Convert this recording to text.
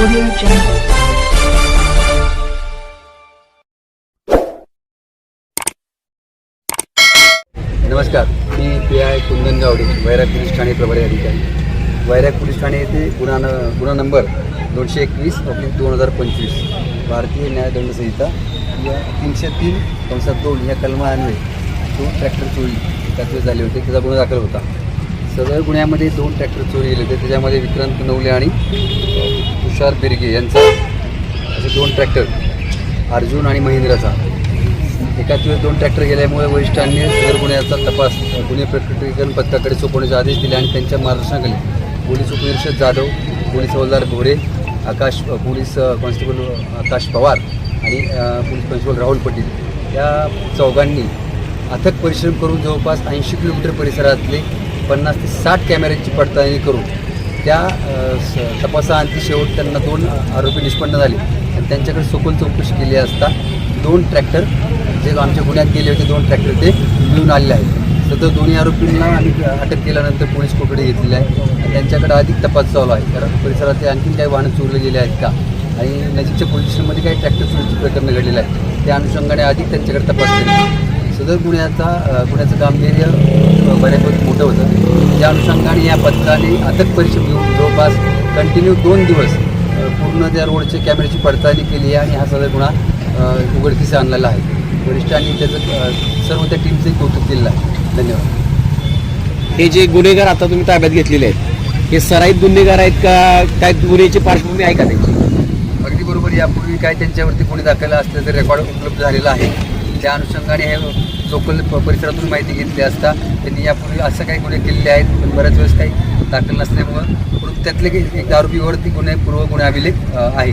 Audio Jungle. नमस्कार मी P I Kundan Gawade Vairag police Thane प्रभारी अधिकारी वैराग पोलीस ठाणे येथे गुन्हा न गुन्हा नंबर दोनशे एकवीस ऑब्लिक दोन हजार पंचवीस भारतीय न्यायदंड संहिता या तीनशे तीन कंसात दोन या कलमान्वये दोन ट्रॅक्टर चोरी एकाच झाले होते त्याचा गुन्हा दाखल होता सदर गुन्ह्यामध्ये दोन ट्रॅक्टर चोरी गेले होते त्याच्यामध्ये विक्रांत नवले आणि तुषार बिरगे यांचा असे दोन ट्रॅक्टर अर्जुन आणि महिंद्राचा. एकाच वेळेस दोन ट्रॅक्टर गेल्यामुळे वरिष्ठांनी सदर गुन्ह्याचा तपास गुन्हे प्रकटीकरण पथकाकडे सोपवण्याचे आदेश दिले आणि त्यांच्या मार्गदर्शनाखाली पोलीस उपनिरीक्षक जाधव पोलीस हवालदार घोरे आकाश पोलीस कॉन्स्टेबल आकाश पवार आणि पोलीस कॉन्स्टेबल राहुल पटेल या चौघांनी अथक परिश्रम करून जवळपास ऐंशी किलोमीटर परिसरातले पन्नास ते साठ कॅमेऱ्यांची पडताळणी करून त्या अ, तपासाअंती शेवट त्यांना दोन आरोपी निष्पन्न झाले. आणि त्यांच्याकडे सखोल चौकशी केली असता दोन ट्रॅक्टर जे आमच्या गुन्ह्यात गेले होते दोन ट्रॅक्टर ते मिळून आलेले आहेत. सदर दोन्ही आरोपींना आम्ही अटक केल्यानंतर पोलीस कोठडी घेतलेली आहे. आणि त्यांच्याकडे अधिक तपास चालू आहे. कारण परिसरातले आणखी काही वाहनं चोरले गेले आहेत का? आणि नजीकच्या पोलीस स्टेशनमध्ये काही ट्रॅक्टर चोरीची प्रकरणं घडलेलं आहे त्या अनुषंगाने अधिक त्यांच्याकडे तपास केला. सदर गुन्ह्याचा गुन्ह्याचं गांभीर्य बऱ्यापैकी मोठं होतं. त्या अनुषंगाने या पथकाने अथक परिश्रम घेऊन जवळपास कंटिन्यू दोन दिवस पूर्ण त्या रोडचे कॅमेऱ्याची पडताळणी केली आहे आणि हा सदर गुन्हा उघडकीस आणलेला आहे. वरिष्ठांनी त्याचं सर्व त्या टीमचे कौतुक केलेलं आहे. धन्यवाद. हे जे गुन्हेगार आता तुम्ही ताब्यात घेतलेले आहेत हे सराईत गुन्हेगार आहेत का काय गुन्ह्याची पार्श्वभूमी आहे का त्यांची? अगदी बरोबर. यापूर्वी काय त्यांच्यावरती गुन्हे दाखल असल्याचं रेकॉर्ड उपलब्ध झालेलं आहे. त्या अनुषंगाने हे लोकल परिसरातून माहिती घेतली असता त्यांनी यापूर्वी असं काही गुन्हे केलेले आहेत पण बऱ्याच वेळेस काही दाखल नसल्यामुळं त्यातले एक आरोपीवरती गुन्हे पूर्व गुन्हे अभिलेख आहे.